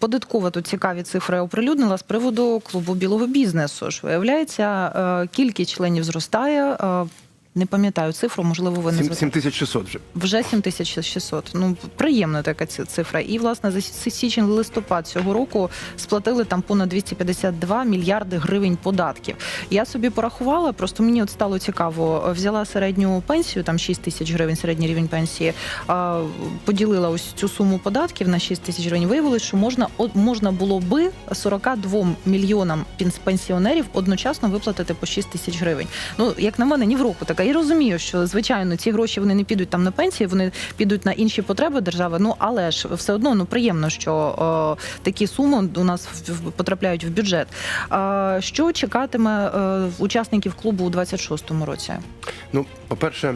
Податкова тут цікаві цифри оприлюднила з приводу клубу білого бізнесу. Ж виявляється, е, кількість членів зростає. Не пам'ятаю цифру, можливо, ви не 7600 вже. вже 7600. Ну приємна така ці- цифра. І власне за сі- січень листопад цього року сплатили там понад 252 мільярди гривень податків. Я собі порахувала, просто мені от стало цікаво. Взяла середню пенсію, там 6 тисяч гривень, середній рівень пенсії. а, Поділила ось цю суму податків на 6 тисяч гривень. Виявилось, що можна от- можна було би 42 мільйонам пенс- пенсіонерів одночасно виплатити по 6 тисяч гривень. Ну як на мене, ні в року така. Я розумію, що звичайно ці гроші вони не підуть там на пенсії, вони підуть на інші потреби держави. Ну але ж все одно ну приємно, що е, такі суми у нас потрапляють в бюджет. Е, що чекатиме е, учасників клубу у 26-му році? Ну, по-перше,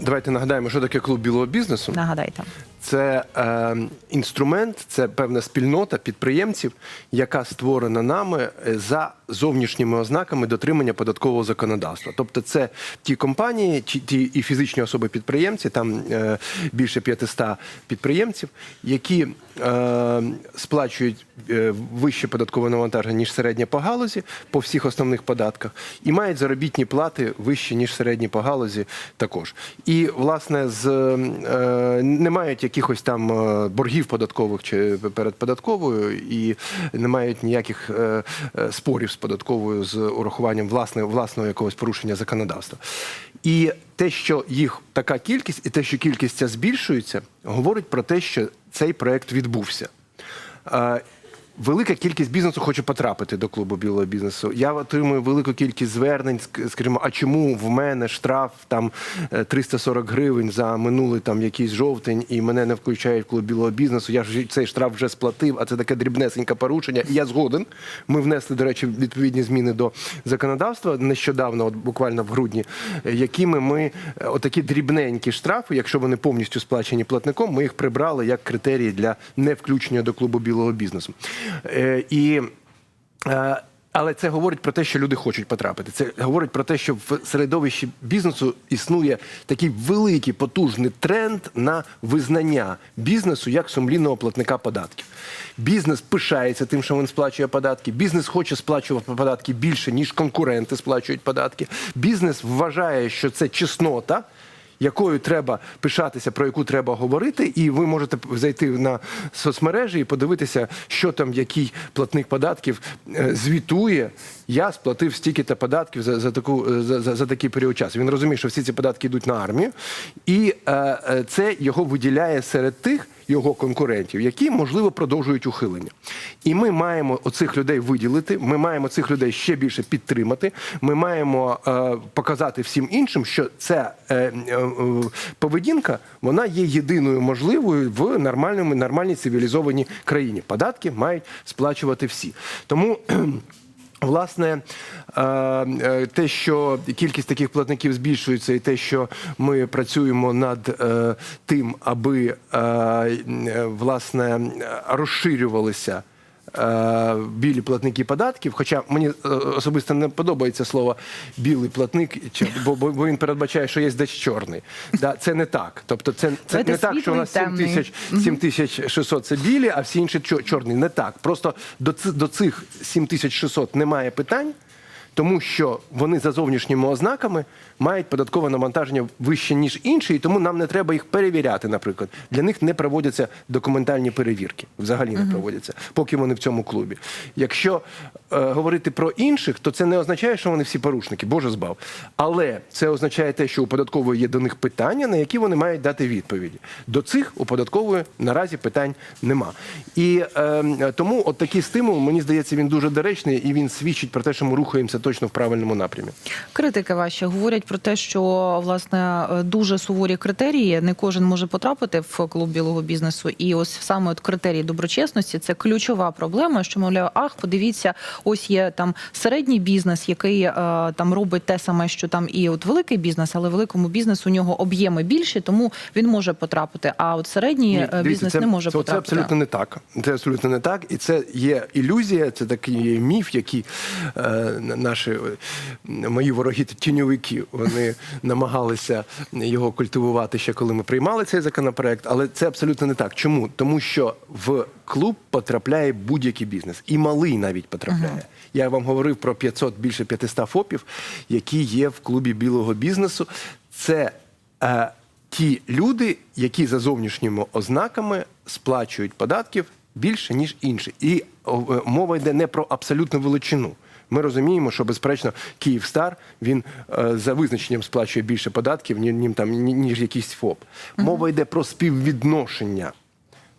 давайте нагадаємо, що таке клуб білого бізнесу. Нагадайте. Це е, інструмент, це певна спільнота підприємців, яка створена нами е, за зовнішніми ознаками дотримання податкового законодавства. Тобто, це ті компанії, ті, ті і фізичні особи-підприємці, там е, більше 500 підприємців, які е, сплачують е, вище податкове навантаження ніж середнє по галузі по всіх основних податках, і мають заробітні плати вищі ніж середні по галузі також. І власне з е, не мають якихось там е, боргів податкових чи перед податковою, і не мають ніяких е, е, спорів з податковою з урахуванням власне, власного якогось порушення законодавства. І те, що їх така кількість, і те, що кількість ця збільшується, говорить про те, що цей проект відбувся. Е, Велика кількість бізнесу хоче потрапити до клубу білого бізнесу. Я отримую велику кількість звернень, ск- скажімо, а чому в мене штраф там е, 340 гривень за минулий там якийсь жовтень, і мене не включають в клуб білого бізнесу. Я ж цей штраф вже сплатив, а це таке дрібнесеньке порушення. Я згоден. Ми внесли, до речі, відповідні зміни до законодавства нещодавно, от буквально в грудні, е, якими ми е, отакі дрібненькі штрафи, якщо вони повністю сплачені платником, ми їх прибрали як критерії для невключення до клубу білого бізнесу. Е, І е, але це говорить про те, що люди хочуть потрапити. Це говорить про те, що в середовищі бізнесу існує такий великий потужний тренд на визнання бізнесу як сумлінного платника податків. Бізнес пишається тим, що він сплачує податки. Бізнес хоче сплачувати податки більше, ніж конкуренти сплачують податки. Бізнес вважає, що це чеснота якою треба пишатися, про яку треба говорити, і ви можете зайти на соцмережі і подивитися, що там який платник податків е, звітує. Я сплатив стільки-то податків за, за таку е, за, за, за такий період часу. Він розуміє, що всі ці податки йдуть на армію, і е, е, це його виділяє серед тих його конкурентів, які можливо продовжують ухилення. І ми маємо оцих людей виділити. Ми маємо цих людей ще більше підтримати. Ми маємо е, показати всім іншим, що ця е, е, е, поведінка вона є єдиною можливою в нормальному нормальній цивілізованій країні. Податки мають сплачувати всі. Тому. Власне, е, е, те, що кількість таких платників збільшується, і те, що ми працюємо над е, тим, аби власне розширювалися білі платники податків. Хоча мені е, особисто не подобається слово білий платник, бо, він передбачає, що є десь чорний. Да, це не так. Тобто, це, це не так, що у нас 7 світлий, тисяч 7600 це білі, а всі інші чо- чорні. Не так. Просто до цих 7600 немає питань, тому що вони за зовнішніми ознаками мають податкове навантаження вище, ніж інші, і тому нам не треба їх перевіряти, наприклад. Для них не проводяться документальні перевірки. Взагалі не проводяться, поки вони в цьому клубі. Якщо е, говорити про інших, то це не означає, що вони всі порушники, Боже збав. Але це означає те, що у податкової є до них питання, на які вони мають дати відповіді. До цих у податкової наразі питань нема. І е, тому от такий стимул, мені здається, він дуже доречний і він свідчить про те, що ми рухаємося точно в правильному напрямі. Критики ваші говорять про те, що власне е, дуже суворі критерії. Не кожен може потрапити в клуб білого бізнесу. І ось саме от критерії доброчесності це ключова проблема. Що мовляв, ах, подивіться, ось є там середній бізнес, який е, там робить те саме, що там і от великий бізнес, але великому бізнесу у нього об'єми більші, тому він може потрапити. А от середній Ні, е, дивіться, бізнес це, не може це, потрапити. Це абсолютно не так. Це абсолютно не так. І це є ілюзія, це такий міф, який е, на- наші е, мої вороги тіньовики. Вони намагалися його культивувати ще коли ми приймали цей законопроект, але це абсолютно не так. Чому? Тому що в клуб потрапляє будь-який бізнес, і малий навіть потрапляє. Я вам говорив про 500, більше 500 ФОПів, які є в клубі білого бізнесу. Це е, ті люди, які за зовнішніми ознаками сплачують податків більше, ніж інші. І е, мова йде не про абсолютну величину. Ми розуміємо, що безперечно Київстар він е, за визначенням сплачує більше податків, ні, ні, там, ніж якийсь ФОП. Мова йде про співвідношення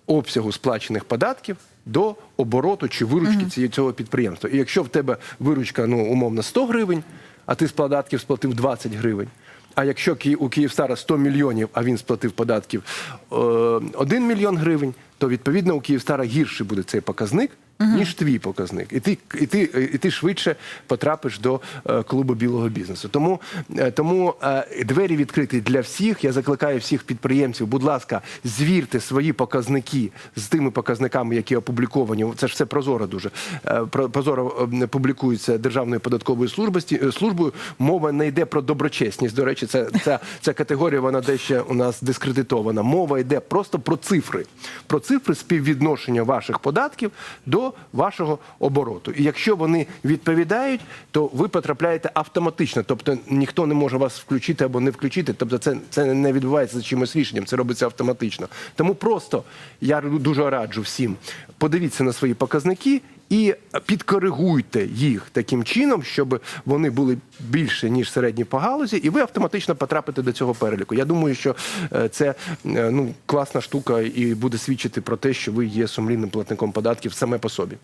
обсягу сплачених податків до обороту чи виручки цієї цього підприємства. І якщо в тебе виручка ну умовно 100 гривень, а ти з податків сплатив 20 гривень. А якщо у Київстара 100 мільйонів, а він сплатив податків е, 1 мільйон гривень, то відповідно у Київстара гірший буде цей показник, ніж твій показник. І ти, і ти, і ти швидше потрапиш до е, клубу білого бізнесу. Тому, е, тому е, двері відкриті для всіх. Я закликаю всіх підприємців, будь ласка, звірте свої показники з тими показниками, які опубліковані. Це ж все прозоро дуже. Про- Прозоро публікується Державною податковою службості- службою. Мова не йде про доброчесність. До речі, це, ця, ця категорія вона дещо у нас дискредитована. Мова йде просто про цифри, про цифри співвідношення ваших податків до вашого обороту. І якщо вони відповідають, то ви потрапляєте автоматично. Тобто ніхто не може вас включити або не включити. Тобто, це, це не відбувається за чимось рішенням, це робиться автоматично. Тому просто я дуже раджу всім подивіться на свої показники. І підкоригуйте їх таким чином, щоб вони були більше ніж середні по галузі, і ви автоматично потрапите до цього переліку. Я думаю, що е, це е, ну класна штука і буде свідчити про те, що ви є сумлінним платником податків саме по собі.